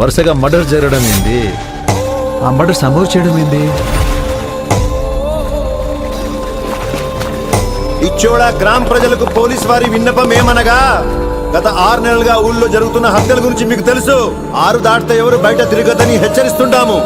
వరుసగా మర్డర్ జరగడం ఏంది? ఆ మర్డర్ సంభవ్ చేయడం ఏంది? ఇచ్చోడ గ్రామ ప్రజలకు పోలీస్ వారి విన్నపం ఏమనగా? గత ఆరు నెలలుగా ఊళ్ళో జరుగుతున్న హత్యల గురించి మీకు తెలుసు. ఆరు దాటితే ఎవరు బయట తిరగదని హెచ్చరిస్తుంటాము.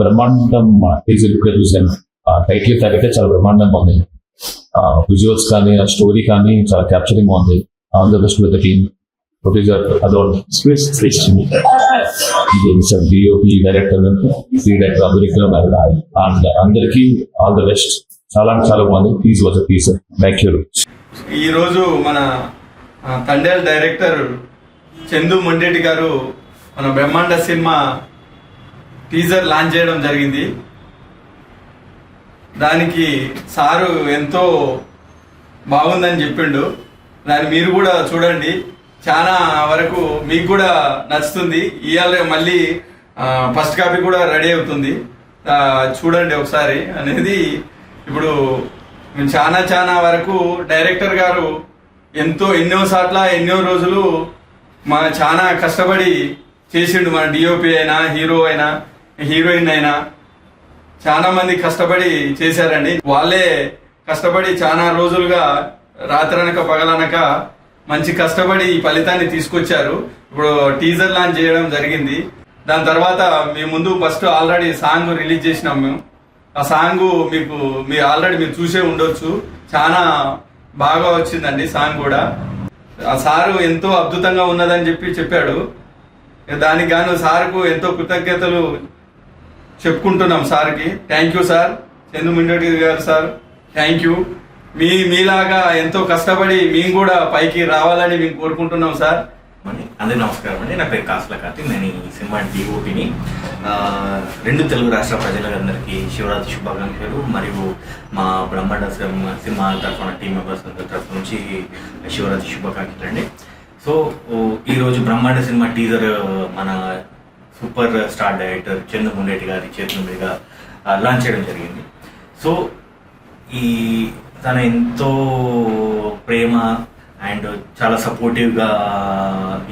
బ్రహ్మాండం టీజర్గా చూశాను. ఆ టైటిల్ తగ్గితే చాలా బ్రహ్మాండంగా ఉంది విజువల్స్ కానీ ఆ స్టోరీ కానీ చాలా క్యాప్చరింగ్ ఉంది. All the best with team producer అదోర్ DOP director Sri director అభిరిక్రమ్ అండ్ అందరికీ ఆల్ ద బెస్ట్ చాలా అంటే చాలా బాగుంది. Please watch please thank you ఈరోజు మన తండేల్ డైరెక్టర్ చందు మొండేటి గారు మన బ్రహ్మాండ సినిమా టీజర్ లాంచ్ చేయడం జరిగింది. దానికి సారు ఎంతో బాగుందని చెప్పిండు. దాన్ని మీరు కూడా చూడండి. చాలా వరకు మీకు కూడా నచ్చుతుంది. ఇవాళ మళ్ళీ ఫస్ట్ కాపీ కూడా రెడీ అవుతుంది. చూడండి ఒకసారి అనేది ఇప్పుడు చాలా చాలా వరకు డైరెక్టర్ గారు ఎంతో ఎన్నో సార్ల ఎన్నో రోజులు మా చాలా కష్టపడి చేసిండు మన డిఓపి అయినా హీరో అయినా హీరోయిన్ అయినా. చాలా మంది కష్టపడి చేశారండి. వాళ్ళే కష్టపడి చాలా రోజులుగా రాత్రనక పగలనక మంచి కష్టపడి ఈ ఫలితాన్ని తీసుకొచ్చారు. ఇప్పుడు టీజర్ లాంచ్ చేయడం జరిగింది. దాని తర్వాత మీ ముందు ఫస్ట్ ఆల్రెడీ సాంగ్ రిలీజ్ చేసినాం మేము. ఆ సాంగ్ మీకు మీరు ఆల్రెడీ మీరు చూసే ఉండొచ్చు. చాలా బాగా వచ్చిందండి సాంగ్ కూడా. ఆ సారు ఎంతో అద్భుతంగా ఉన్నదని చెప్పి చెప్పాడు. దానికి గాను సార్కు ఎంతో కృతజ్ఞతలు చెప్పుకుంటున్నాం సార్కి. థ్యాంక్ యూ సార్ చందు మిండటి గారు సార్ థ్యాంక్ యూ మీ మీలాగా ఎంతో కష్టపడి మేము కూడా పైకి రావాలని మేము కోరుకుంటున్నాం సార్ అండి. అందరి నమస్కారం అండి. నా పేరు కాసుల కార్తీక్. నేను ఈ సినిమా డిఓపిని రెండు తెలుగు రాష్ట్ర ప్రజలందరికీ శివరాత్రి శుభాకాంక్షలు మరియు మా బ్రహ్మాండ సినిమా సినిమా తరఫున టీం మెంబర్స్ అందరి తరఫు నుంచి శివరాత్రి శుభాకాంక్షలు అండి. సో ఈరోజు బ్రహ్మాండ సినిమా టీజర్ మన super star director Chandra Mundeti గారి చేతుల మీదుగా లాంచ్ చేయడం జరిగింది. సో ఈ తన ఎంతో ప్రేమ అండ్ చాలా సపోర్టివ్గా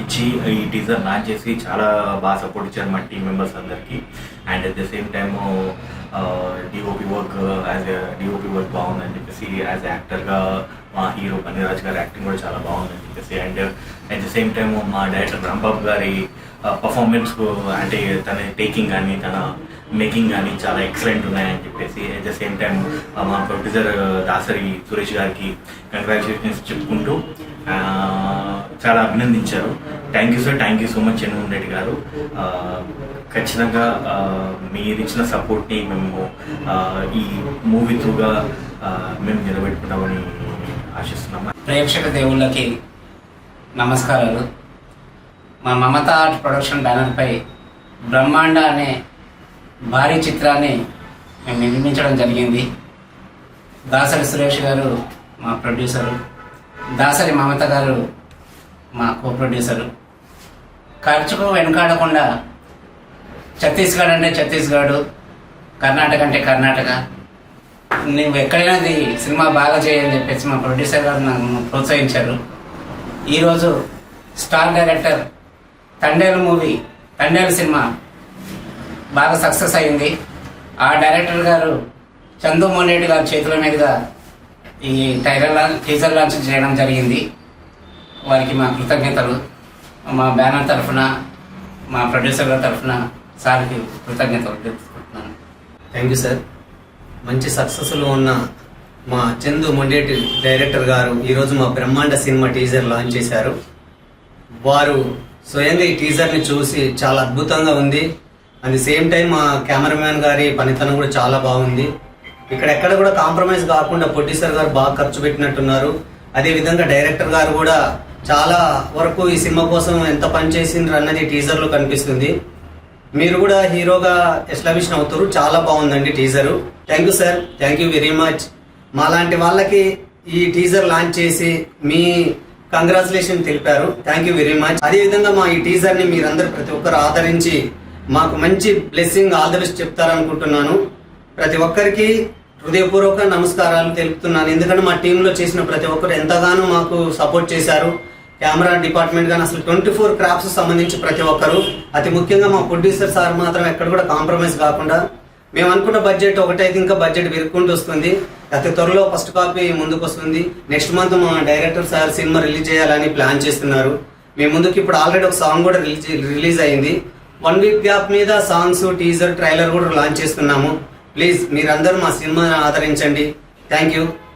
ఇచ్చి ఈ టీజర్ లాంచ్ చేసి చాలా బాగా సపోర్ట్ ఇచ్చారు మా టీం మెంబర్స్ అందరికీ. And at the same time DOP work as DOP work బాగుందని చెప్పేసి యాజ్ యాక్టర్గా మా హీరో పన్నీరాజ్ గారి యాక్టింగ్ కూడా చాలా బాగుందని చెప్పేసి and at the same time మా డైరెక్టర్ రాంబాబు గారి పర్ఫార్మెన్స్ అంటే తన టేకింగ్ కానీ తన మేకింగ్ కానీ చాలా ఎక్సలెంట్ ఉన్నాయని చెప్పేసి అట్ ద సేమ్ టైం మా ప్రొడ్యూసర్ దాసరి సురేష్ గారికి కంగ్రాచులేషన్స్ చెప్పుకుంటూ చాలా అభినందించారు. Thank you sir thank you so much Chandramohan Reddy గారు. ఖచ్చితంగా ఆ, మీరు ఇచ్చిన సపోర్ట్ని మేము ఈ మూవీ త్రూగా మేము నిలబెట్టుకుంటామని ఆశిస్తున్నాము. ప్రేక్షక దేవుళ్ళకి నమస్కారాలు. మా మమత ఆర్ట్ ప్రొడక్షన్ బ్యానర్పై బ్రహ్మాండ అనే భారీ చిత్రాన్ని మేము నిర్మించడం జరిగింది. దాసరి సురేష్ గారు మా ప్రొడ్యూసరు దాసరి మమత గారు మా కో ప్రొడ్యూసరు ఖర్చుకు వెనుకాడకుండా ఛత్తీస్గఢ్ అంటే ఛత్తీస్గఢ్ కర్ణాటక అంటే కర్ణాటక. నువ్వు ఎక్కడైనా సినిమా బాగా చేయని చెప్పేసి మా ప్రొడ్యూసర్ గారు నన్ను ప్రోత్సహించారు. ఈరోజు star director Thandel movie Thandel cinema బాగా సక్సెస్ అయింది. ఆ డైరెక్టర్ గారు చందు మోనేటి గారి చేతుల మీదుగా ఈ టైలర్ లాంచ్ టీజర్ లాంచ్ చేయడం జరిగింది. వారికి మా కృతజ్ఞతలు. మా బ్యానర్ తరఫున మా ప్రొడ్యూసర్ల తరఫున సార్కి కృతజ్ఞతలు తెలుపుకుంటున్నాను. Thank you sir. మంచి సక్సెస్లో ఉన్న మా చందు మొండేటి డైరెక్టర్ గారు ఈరోజు మా బ్రహ్మాండ సినిమా టీజర్ లాంచ్ చేశారు. వారు స్వయంగా ఈ టీజర్ని చూసి చాలా అద్భుతంగా ఉంది. అండ్ సేమ్ టైం మా కెమెరామ్యాన్ గారి పనితనం కూడా చాలా బాగుంది. ఇక్కడ ఎక్కడ కూడా కాంప్రమైజ్ కాకుండా ప్రొడ్యూసర్ గారు బాగా ఖర్చు పెట్టినట్టున్నారు. అదే విధంగా డైరెక్టర్ గారు కూడా చాలా వరకు ఈ సినిమా కోసం ఎంత పని చేసిండ్రు అన్నది టీజర్లో కనిపిస్తుంది. మీరు కూడా హీరోగా ఎస్టాబ్లిష్ అవుతారు. చాలా బాగుందండి teaser thank you sir thank you very much మాలాంటి వాళ్ళకి ఈ టీజర్ లాంచ్ చేసి మీ కంగ్రాచులేషన్ తెలిపారు. థ్యాంక్ యూ వెరీ మచ్ అదే విధంగా మా ఈ టీజర్ని మీరందరూ ప్రతి ఒక్కరు ఆదరించి మాకు మంచి బ్లెస్సింగ్ ఆల్ ద బెస్ట్ చెప్తారనుకుంటున్నాను. ప్రతి ఒక్కరికి హృదయపూర్వక నమస్కారాలు తెలుపుతున్నాను. ఎందుకంటే మా టీంలో చేసిన ప్రతి ఒక్కరు ఎంతగానో మాకు సపోర్ట్ చేశారు. కెమెరా డిపార్ట్మెంట్ కానీ అసలు ట్వంటీ ఫోర్ క్రాఫ్ట్స్ సంబంధించి ప్రతి ఒక్కరు. అతి ముఖ్యంగా మా ప్రొడ్యూసర్ సార్ మాత్రం ఎక్కడ కూడా కాంప్రమైజ్ కాకుండా మేము అనుకున్న బడ్జెట్ ఒకటైతే ఇంకా బడ్జెట్ పెరుగుకుంటూ వస్తుంది. అతి త్వరలో ఫస్ట్ కాపీ ముందుకు వస్తుంది. నెక్స్ట్ మంత్ మా డైరెక్టర్ సార్ సినిమా రిలీజ్ చేయాలని ప్లాన్ చేస్తున్నారు. మేము ముందుకు ఇప్పుడు ఆల్రెడీ ఒక సాంగ్ కూడా రిలీజ్ రిలీజ్ అయింది. వన్ వీక్ గ్యాప్ మీద సాంగ్స్ టీజర్ ట్రైలర్ కూడా లాంచ్ చేస్తున్నాము. ప్లీజ్ మీరందరూ మా సినిమాని ఆదరించండి. Thank you